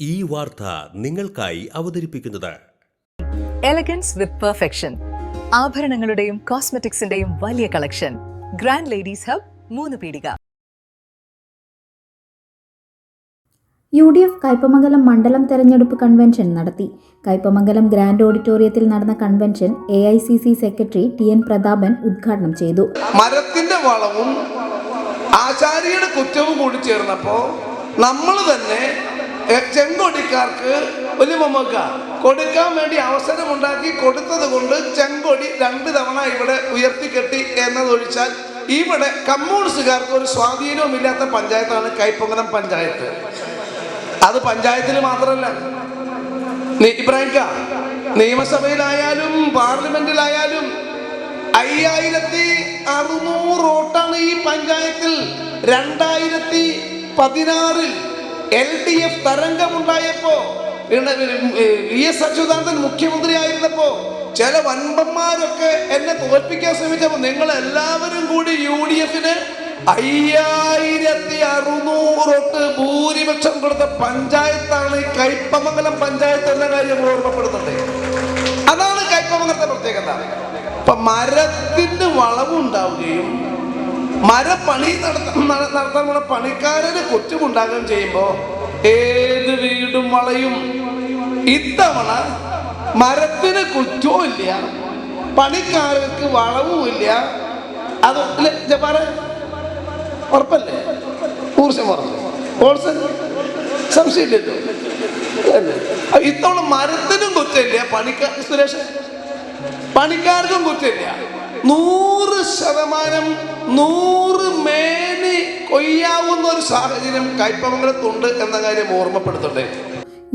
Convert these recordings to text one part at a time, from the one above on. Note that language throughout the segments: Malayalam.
ഈ വാർത്ത നിങ്ങൾക്കായി അവതരിപ്പിക്കുന്നത്. എലഗൻസ് വിത്ത് പെർഫെക്ഷൻ ആഭരണങ്ങളുടെയും കോസ്മെറ്റിക്സിന്റെയും വലിയ കളക്ഷൻ ഗ്രാൻഡ് ലേഡീസ് ഹബ് മൂന്ന് പീടിക. യു ഡി എഫ് കയ്പമംഗലം മണ്ഡലം തെരഞ്ഞെടുപ്പ് കൺവെൻഷൻ നടത്തി. കയ്പമംഗലം ഗ്രാൻഡ് ഓഡിറ്റോറിയത്തിൽ നടന്ന convention A I C C secretary T N Prathapan ഉദ്ഘാടനം ചെയ്തു. മരത്തിന്റെ വളവും ആചാര്യയുടെ കുറ്റവും കൂടി ചേർന്നപ്പോ നമ്മൾ തന്നെ ചെങ്കൊടിക്കാർക്ക് വലിയ മമ്മക്ക. കൊടുക്കാൻ വേണ്ടി അവസരമുണ്ടാക്കി കൊടുത്തത് കൊണ്ട് ചെങ്കൊടി രണ്ട് തവണ ഇവിടെ ഉയർത്തിക്കെട്ടി എന്നതൊഴിച്ചാൽ ഇവിടെ കമ്മ്യൂണിസ്റ്റുകാർക്ക് ഒരു സ്വാധീനവും ഇല്ലാത്ത പഞ്ചായത്താണ് കൈപ്പൊങ്ങനം പഞ്ചായത്ത്. അത് പഞ്ചായത്തിൽ മാത്രമല്ല ഇബ്രാഹിംക നിയമസഭയിലായാലും പാർലമെന്റിലായാലും അയ്യായിരത്തി അറുന്നൂറ് വോട്ടാണ് ഈ പഞ്ചായത്തിൽ. രണ്ടായിരത്തി പതിനാറിൽ എൽ ഡി എഫ് തരംഗമുണ്ടായപ്പോ വി എസ് അച്യുതാനന്ദൻ മുഖ്യമന്ത്രി ആയിരുന്നപ്പോ ചില വൻപന്മാരൊക്കെ എന്നെ തോൽപ്പിക്കാൻ ശ്രമിച്ചപ്പോ നിങ്ങൾ എല്ലാവരും കൂടി യു ഡി എഫിന് അയ്യായിരത്തി അറുന്നൂറ് തൊട്ട് ഭൂരിപക്ഷം കൊടുത്ത പഞ്ചായത്താണ് ഈ കൈപ്പമംഗലം പഞ്ചായത്ത് എന്ന കാര്യം ഓർമ്മപ്പെടുന്നുണ്ട് അതാണ് കൈപ്പമംഗലത്തെ പ്രത്യേകത. ഇപ്പൊ മരത്തിന്റെ വളവുണ്ടാവുകയും മരപ്പണി നടത്ത- നട- നടത്താൻ പോണ പണിക്കാരന് കുറ്റമുണ്ടാകുകയും ചെയ്യുമ്പോ ഏത് വീടും വളയും. ഇത്തവണ മരത്തിന് കുറ്റവും ഇല്ല. പണിക്കാർക്ക് വളവും ഇല്ല. അത്? ഉറപ്പല്ലേ? ഊർജം ഓൾസൺ സംശയമില്ലല്ലോ. ഇത്തവണ മരത്തിനും കുറ്റമില്ല. പണിക്കാർ സുരേഷ് പണിക്കാർക്കും കുറ്റമില്ല. നൂറ് ശതമാനം നൂറ് മേനി കൊയ്യാവുന്ന ഒരു സാഹചര്യം കൈപ്പമംഗലത്തുണ്ട് എന്ന കാര്യം ഓർമ്മപ്പെടുത്തട്ടെ.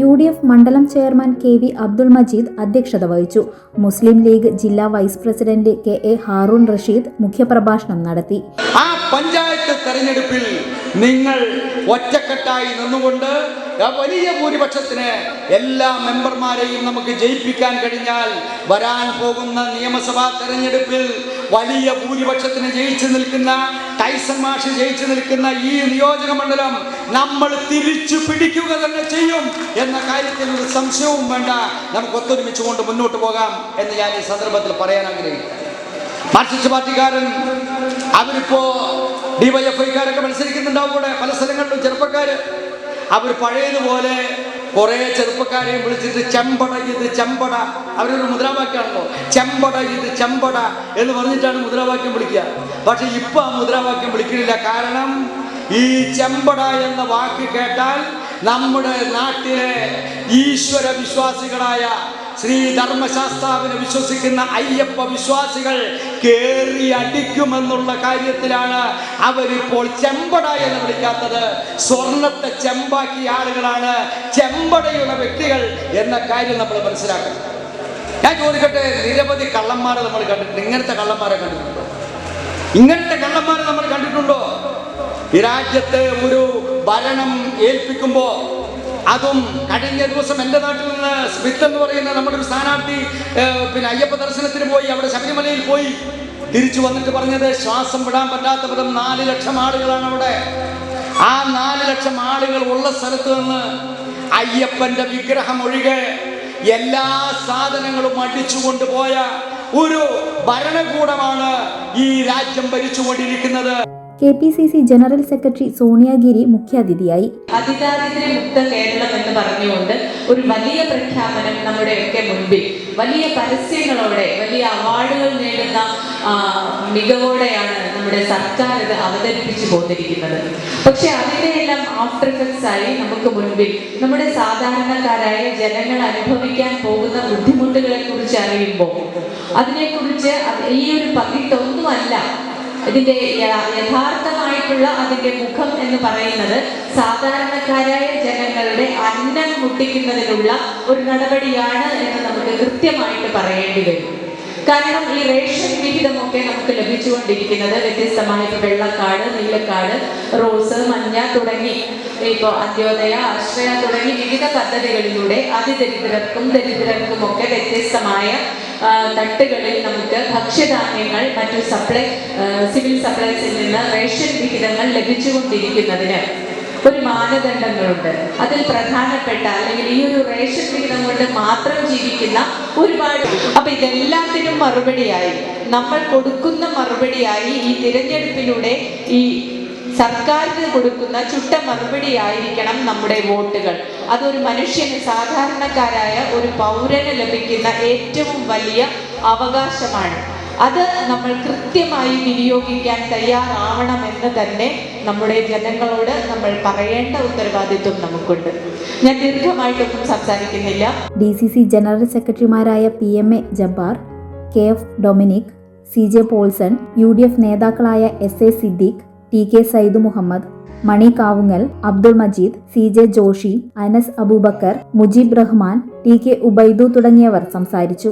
യു ഡി എഫ് മണ്ഡലം chairman K V Abdul Majeed അധ്യക്ഷത വഹിച്ചു. മുസ്ലിം ലീഗ് ജില്ലാ vice president K A Haroon Rasheed മുഖ്യപ്രഭാഷണം നടത്തി. ആ പഞ്ചായത്ത് തെരഞ്ഞെടുപ്പിൽ നിങ്ങൾ ഒറ്റക്കെട്ടായി നിന്നുകൊണ്ട് വലിയ ഭൂരിപക്ഷത്തിന് എല്ലാ മെമ്പർമാരെയും നമുക്ക് ജയിപ്പിക്കാൻ കഴിഞ്ഞാൽ വരാൻ പോകുന്ന നിയമസഭാ തെരഞ്ഞെടുപ്പിൽ വലിയ ഭൂരിപക്ഷത്തിന് ജയിച്ചു നിൽക്കുന്ന ടൈസൺ മാഷ് ജയിച്ചു നിൽക്കുന്ന ഈ നിയോജക മണ്ഡലം നമ്മൾ തിരിച്ചു പിടിക്കുക തന്നെ ചെയ്യും എന്ന കാര്യത്തിൽ ഒരു സംശയവും വേണ്ട. നമുക്ക് ഒത്തൊരുമിച്ചുകൊണ്ട് മുന്നോട്ട് പോകാം എന്ന് ഞാൻ ഈ സന്ദർഭത്തിൽ പറയാൻ ആഗ്രഹിക്കുന്നു. മാർക്സിസ്റ്റ് പാർട്ടിക്കാരൻ അവരിപ്പോ ഡിവൈഎഫ്ഐക്കാരൊക്കെ മത്സരിക്കുന്നുണ്ടാവും കൂടെ. പല സ്ഥലങ്ങളിലും ചെറുപ്പക്കാര്. അവർ പഴയതുപോലെ കുറെ ചെറുപ്പക്കാരെയും വിളിച്ചിട്ട് ചെമ്പട ഇത് ചെമ്പട അവരൊരു മുദ്രാവാക്യമാണല്ലോ. ചെമ്പട ഇത് ചെമ്പട എന്ന് പറഞ്ഞിട്ടാണ് മുദ്രാവാക്യം വിളിക്കുക. പക്ഷെ ഇപ്പൊ ആ മുദ്രാവാക്യം വിളിക്കുന്നില്ല കാരണം ഈ ചെമ്പട എന്ന വാക്ക് കേട്ടാൽ നമ്മുടെ നാട്ടിലെ ഈശ്വര വിശ്വാസികളായ ശ്രീ ധർമ്മശാസ്താവിനെ വിശ്വസിക്കുന്ന അയ്യപ്പ വിശ്വാസികൾ കേറി അടിക്കുമെന്നുള്ള കാര്യത്തിലാണ് അവരിപ്പോൾ ചെമ്പട എന്ന് വിളിക്കാത്തത്. സ്വർണത്തെ ചെമ്പാക്കിയ ആളുകളാണ് ചെമ്പടയുള്ള വ്യക്തികൾ എന്ന കാര്യം നമ്മൾ മനസ്സിലാക്കണം. ഞാൻ ചോദിക്കട്ടെ നിരവധി കള്ളന്മാരെ നമ്മൾ കണ്ടിട്ടുണ്ട്. ഇങ്ങനത്തെ കള്ളന്മാരെ കണ്ടിട്ടുണ്ടോ? ഇങ്ങനത്തെ കള്ളന്മാരെ നമ്മൾ കണ്ടിട്ടുണ്ടോ? ഈ രാജ്യത്ത് ഒരു ഭരണം ഏൽപ്പിക്കുമ്പോ അതും കഴിഞ്ഞ ദിവസം എന്റെ നാട്ടിൽ നിന്ന് സ്മിത്ത് എന്ന് പറയുന്ന നമ്മുടെ ഒരു സ്ഥാനാർത്ഥി പിന്നെ അയ്യപ്പ ദർശനത്തിന് പോയി അവിടെ ശബരിമലയിൽ പോയി. തിരിച്ചു വന്നിട്ട് പറഞ്ഞത് ശ്വാസം വിടാൻ പറ്റാത്ത വിധം നാല് ലക്ഷം ആളുകളാണ് അവിടെ. ആ നാല് ലക്ഷം ആളുകൾ ഉള്ള സ്ഥലത്ത് നിന്ന് അയ്യപ്പന്റെ വിഗ്രഹം ഒഴികെ എല്ലാ സാധനങ്ങളും അടിച്ചു കൊണ്ടുപോയ ഒരു ഭരണകൂടമാണ് ഈ രാജ്യം ഭരിച്ചുകൊണ്ടിരിക്കുന്നത്. K P C C general secretary Soniagiri മുഖ്യാതിഥിയായി. കേരളം എന്ന് ഒരു വലിയ പ്രഖ്യാപനം നമ്മുടെയൊക്കെ മുൻപിൽ വലിയ പരസ്യങ്ങളോടെ വലിയ അവാർഡുകൾ നേടുന്ന മികവോടെയാണ് നമ്മുടെ സർക്കാർ ഇത് അവതരിപ്പിച്ചു പോന്നിരിക്കുന്നത്. പക്ഷെ അതിനെയെല്ലാം ആഫ്റ്റർ എഫക്ട്സ് ആയി നമുക്ക് മുൻപിൽ നമ്മുടെ സാധാരണക്കാരായ ജനങ്ങൾ അനുഭവിക്കാൻ പോകുന്ന ബുദ്ധിമുട്ടുകളെ കുറിച്ച് അറിയുമ്പോൾ അതിനെക്കുറിച്ച് അത് ഈ ഒരു പകിട്ടൊന്നുമല്ല ഇതിന്റെ യഥാർത്ഥമായിട്ടുള്ള അതിന്റെ മുഖം എന്ന് പറയുന്നത് സാധാരണക്കാരായ ജനങ്ങളുടെ അന്നം മുട്ടിക്കുന്നതിനുള്ള ഒരു നടപടിയാണ് എന്ന് നമുക്ക് കൃത്യമായിട്ട് പറയേണ്ടി വരും. കാരണം ഈ റേഷൻ വിഹിതമൊക്കെ നമുക്ക് ലഭിച്ചുകൊണ്ടിരിക്കുന്നത് വ്യത്യസ്തമായ വെള്ളക്കാട് നീലക്കാട് റോസ് മഞ്ഞ തുടങ്ങി ഇപ്പോൾ അന്ത്യോദയ ആശ്രയ തുടങ്ങി വിവിധ പദ്ധതികളിലൂടെ അതിദരിദ്രർക്കും ദരിദ്രർക്കും ഒക്കെ വ്യത്യസ്തമായ തട്ടുകളിൽ നമുക്ക് ഭക്ഷ്യധാന്യങ്ങൾ മറ്റു സപ്ലൈ സിവിൽ സപ്ലൈസിൽ നിന്ന് റേഷൻ വിഹിതങ്ങൾ ലഭിച്ചുകൊണ്ടിരിക്കുന്നതിന് ഒരു മാനദണ്ഡങ്ങളുണ്ട്. അതിൽ പ്രധാനപ്പെട്ട അല്ലെങ്കിൽ ഈ ഒരു റേഷൻ വിഹിതം കൊണ്ട് മാത്രം ജീവിക്കുന്ന ഒരുപാട് അപ്പൊ ഇതെല്ലാത്തിനും മറുപടിയായി. നമ്മൾ കൊടുക്കുന്ന മറുപടിയായി ഈ തിരഞ്ഞെടുപ്പിലൂടെ ഈ സർക്കാരിന് കൊടുക്കുന്ന ചുട്ട മറുപടി ആയിരിക്കണം നമ്മുടെ വോട്ടുകൾ. അതൊരു മനുഷ്യന് സാധാരണക്കാരായ ഒരു പൗരന് ലഭിക്കുന്ന ഏറ്റവും വലിയ അവകാശമാണ്. അത് നമ്മൾ കൃത്യമായി വിനിയോഗിക്കാൻ തയ്യാറാവണമെന്ന് തന്നെ നമ്മുടെ ജനങ്ങളോട് നമ്മൾ പറയേണ്ട ഉത്തരവാദിത്വം നമുക്കുണ്ട്. ഞാൻ ദീർഘമായിട്ടൊന്നും സംസാരിക്കുന്നില്ല. ഡി സി സി ജനറൽ സെക്രട്ടറിമാരായ P M A Jabbar K F Dominic C J Paulson U D F നേതാക്കളായ S A Siddique T K Saidu Muhammad Mani Kavungal Abdul Majeed C J Joshi Anas Abubakar Mujeeb Rahman T K Ubaidu തുടങ്ങിയവർ സംസാരിച്ചു.